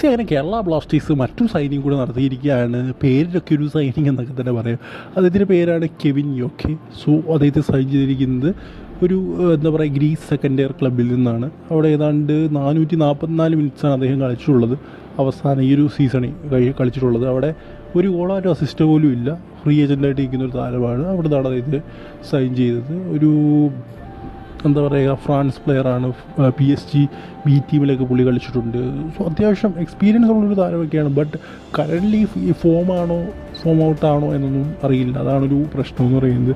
C അങ്ങനെ Kerala Blasters മറ്റൊരു signing കൂടെ നടത്തിയിരിക്കുകയാണ്. പേരിലൊക്കെ ഒരു സൈനിങ് എന്നൊക്കെ തന്നെ പറയാം. അദ്ദേഹത്തിന്റെ പേരാണ് കെവിൻ യോക്കെ. സോ അദ്ദേഹത്തെ സൈൻ ചെയ്തിരിക്കുന്നത് ഒരു എന്താ പറയുക ഗ്രീസ് സെക്കൻഡ് ഇയർ ക്ലബിൽ നിന്നാണ്. അവിടെ ഏതാണ്ട് നാനൂറ്റി നാൽപ്പത്തിനാല് മിനിറ്റ്സാണ് അദ്ദേഹം കളിച്ചിട്ടുള്ളത്. അവസാനം ഈ ഒരു സീസണിൽ കളിച്ചിട്ടുള്ളത്. അവിടെ ഒരു ഗോളോ ഒരു അസിസ്റ്റ് പോലും ഇല്ല. ഫ്രീ ഏജന്റായിട്ട് ഇരിക്കുന്ന ഒരു താരമാണ്. അവിടെ നിന്നാണ് അദ്ദേഹത്തെ സൈൻ ചെയ്തത്. ഒരു എന്താ പറയുക ഫ്രാൻസ് പ്ലെയറാണ് പി എസ് ജി ബി ടീമിലൊക്കെ പുള്ളി കളിച്ചിട്ടുണ്ട്. സോ അത്യാവശ്യം എക്സ്പീരിയൻസ് ഉള്ളൊരു താരമൊക്കെയാണ്. ബട്ട് കറന്റ്ലി ഈ ആണോ ഫോം ഔട്ട് ആണോ എന്നൊന്നും അറിയില്ല. അതാണൊരു പ്രശ്നം എന്ന് പറയുന്നത്.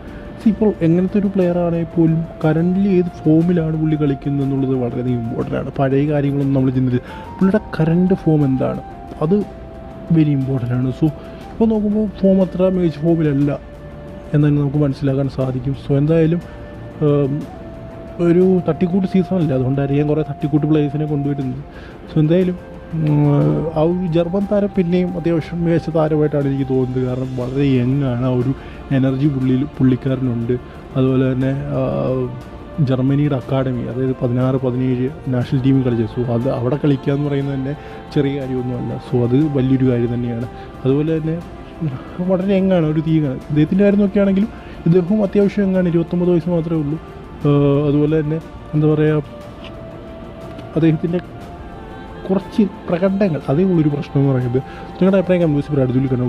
ഇപ്പോൾ എങ്ങനത്തെ ഒരു പ്ലെയർ ആണെങ്കിൽ പോലും കറന്റ്ലി ഏത് ഫോമിലാണ് പുള്ളി കളിക്കുന്നത് എന്നുള്ളത് വളരെയധികം ഇമ്പോർട്ടന്റ് ആണ്. പഴയ കാര്യങ്ങളൊന്നും നമ്മൾ ചിന്തിച്ച് പുള്ളിയുടെ കറന്റ് ഫോം എന്താണ്? അത് വെരി ഇമ്പോർട്ടന്റ് ആണ്. സോ ഇപ്പോൾ നോക്കുമ്പോൾ ഫോം അത്ര മികച്ച ഫോമിലല്ല എന്നതിന് നമുക്ക് മനസ്സിലാക്കാൻ സാധിക്കും. സോ എന്തായാലും ഒരു തട്ടിക്കൂട്ട് സീസണല്ല അതുകൊണ്ടായിരിക്കും കുറേ തട്ടിക്കൂട്ട് പ്ലേയേഴ്സിനെ കൊണ്ടുവരുന്നത് സോ എന്തായാലും ആ ഒരു ജർമ്മൻ താരം പിന്നെയും അത്യാവശ്യം മികച്ച താരമായിട്ടാണ് എനിക്ക് തോന്നുന്നത്. കാരണം വളരെ യങ് ആണ്. ആ ഒരു എനർജി പുള്ളിയിൽ പുള്ളിക്കാരനുണ്ട്. അതുപോലെ തന്നെ ജർമ്മനിയുടെ അക്കാഡമി അതായത് പതിനാറ് പതിനേഴ് നാഷണൽ ടീമിൽ കളിച്ചത് സോ അത് അവിടെ കളിക്കുക എന്ന് പറയുന്നത് തന്നെ ചെറിയ കാര്യമൊന്നുമല്ല. സോ അത് വലിയൊരു കാര്യം തന്നെയാണ്. അതുപോലെ തന്നെ വളരെ യങ്ങാണ് ഒരു തീയാണ് ഇദ്ദേഹത്തിന്റെ കാര്യം നോക്കുകയാണെങ്കിലും ഇദ്ദേഹവും അത്യാവശ്യം യങ്ങാണ് ഇരുപത്തൊമ്പത് വയസ്സ് മാത്രമേ ഉള്ളൂ. അതുപോലെ തന്നെ എന്താ പറയുക അദ്ദേഹത്തിന്റെ കുറച്ച് പ്രകടനങ്ങൾ അതേ ഉള്ളൊരു പ്രശ്നം എന്ന് പറയുന്നത് നിങ്ങളുടെ അഭിപ്രായം കമ്പ്യൂസ് അടുത്തുള്ള കണ്ടു